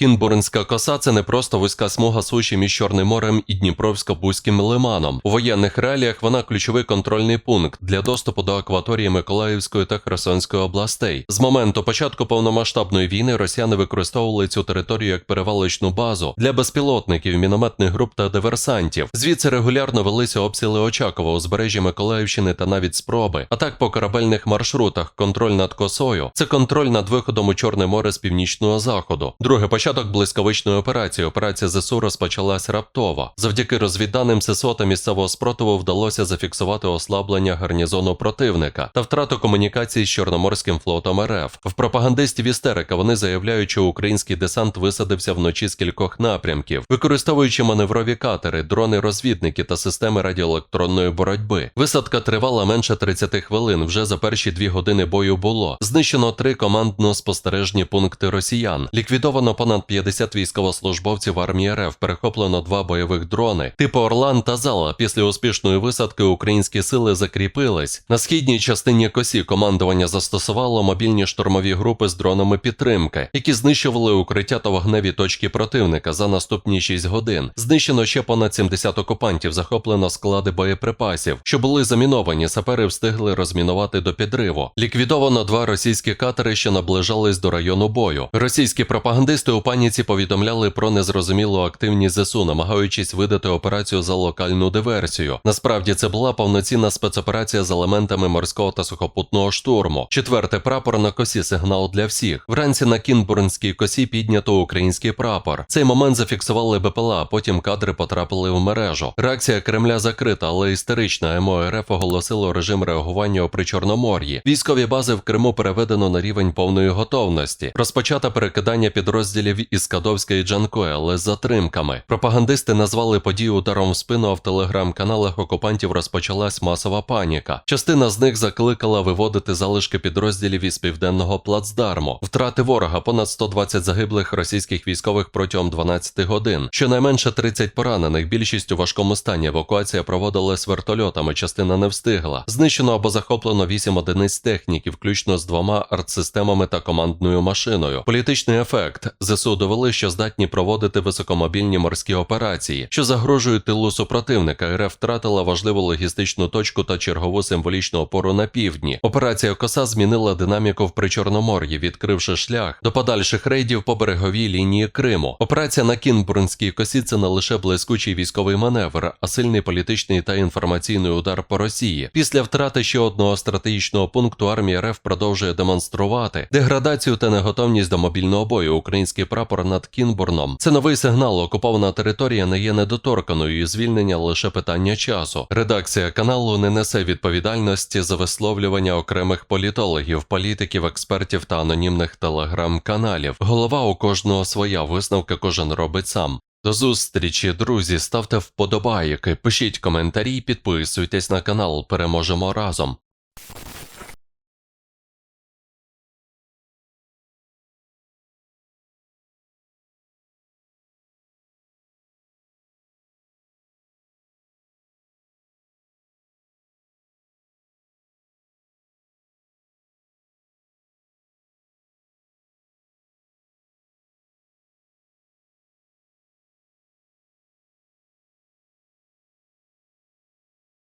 Кінбурнська коса це не просто вузька смуга суші між Чорним морем і Дніпровсько-Бузьким лиманом. У воєнних реаліях вона ключовий контрольний пункт для доступу до акваторії Миколаївської та Херсонської областей. З моменту початку повномасштабної війни росіяни використовували цю територію як перевалочну базу для безпілотників, мінометних груп та диверсантів. Звідси регулярно велися обстріли Очакова, узбережжя Миколаївщини та навіть спроби. Атак по корабельних маршрутах, контроль над косою. Це контроль над виходом у Чорне море з північного заходу. Друге початок блискавичної операції. Операція ЗСУ розпочалась раптово. Завдяки розвідданим ССО та місцевого спротиву вдалося зафіксувати ослаблення гарнізону противника та втрату комунікації з Чорноморським флотом РФ. В пропагандистів істерика вони заявляють, що український десант висадився вночі з кількох напрямків, використовуючи маневрові катери, дрони-розвідники та системи радіоелектронної боротьби. Висадка тривала менше 30 хвилин. Вже за перші дві години бою було знищено три командно-спостережні пункти росіян. Ліквідовано понад 50 військовослужбовців армії РФ, перехоплено два бойових дрони типу Орлан та Зала. Після успішної висадки українські сили закріпились. На східній частині косі командування застосувало мобільні штурмові групи з дронами підтримки, які знищували укриття та вогневі точки противника за наступні 6 годин. Знищено ще понад 70 окупантів, захоплено склади боєприпасів, що були заміновані. Сапери встигли розмінувати до підриву. Ліквідовано два російські катери, що наближались до району бою. Російські пропагандисти у паніці повідомляли про незрозумілу активність ЗСУ, намагаючись видати операцію за локальну диверсію. Насправді це була повноцінна спецоперація з елементами морського та сухопутного штурму. Четверте прапор на косі сигнал для всіх. Вранці на Кінбурнській косі піднято український прапор. Цей момент зафіксували БПЛА, потім кадри потрапили в мережу. Реакція Кремля закрита, але істерична МО РФ оголосило режим реагування у Причорномор'ї. Військові бази в Криму переведено на рівень повної готовності. Розпочато перекидання підрозділів із Кадовська і але з затримками. Пропагандисти назвали подію ударом в спину, а в телеграм-каналах окупантів розпочалась масова паніка. Частина з них закликала виводити залишки підрозділів із південного плацдарму. Втрати ворога понад 120 загиблих російських військових протягом 12 годин. Щонайменше 30 поранених. Більшість у важкому стані. Евакуація проводилась вертольотами. Частина не встигла. Знищено або захоплено 8 одиниць техніки, включно з двома артсистемами та командною машиною. Політичний ефект ЗСУ довели, що здатні проводити високомобільні морські операції, що загрожують тилу супротивника. РФ втратила важливу логістичну точку та чергову символічну опору на півдні. Операція Коса змінила динаміку в Причорномор'ї, відкривши шлях до подальших рейдів по береговій лінії Криму. Операція на Кінбурнській косі це не лише блискучий військовий маневр, а сильний політичний та інформаційний удар по Росії. Після втрати ще одного стратегічного пункту армія РФ продовжує демонструвати деградацію та неготовність до мобільного бою. Український прапор над Кінбурном. Це новий сигнал. Окупована територія не є недоторканою і звільнення лише питання часу. Редакція каналу не несе відповідальності за висловлювання окремих політологів, політиків, експертів та анонімних телеграм-каналів. Голова у кожного своя висновка кожен робить сам. До зустрічі, друзі. Ставте вподобайки, пишіть коментарі, підписуйтесь на канал. Переможемо разом.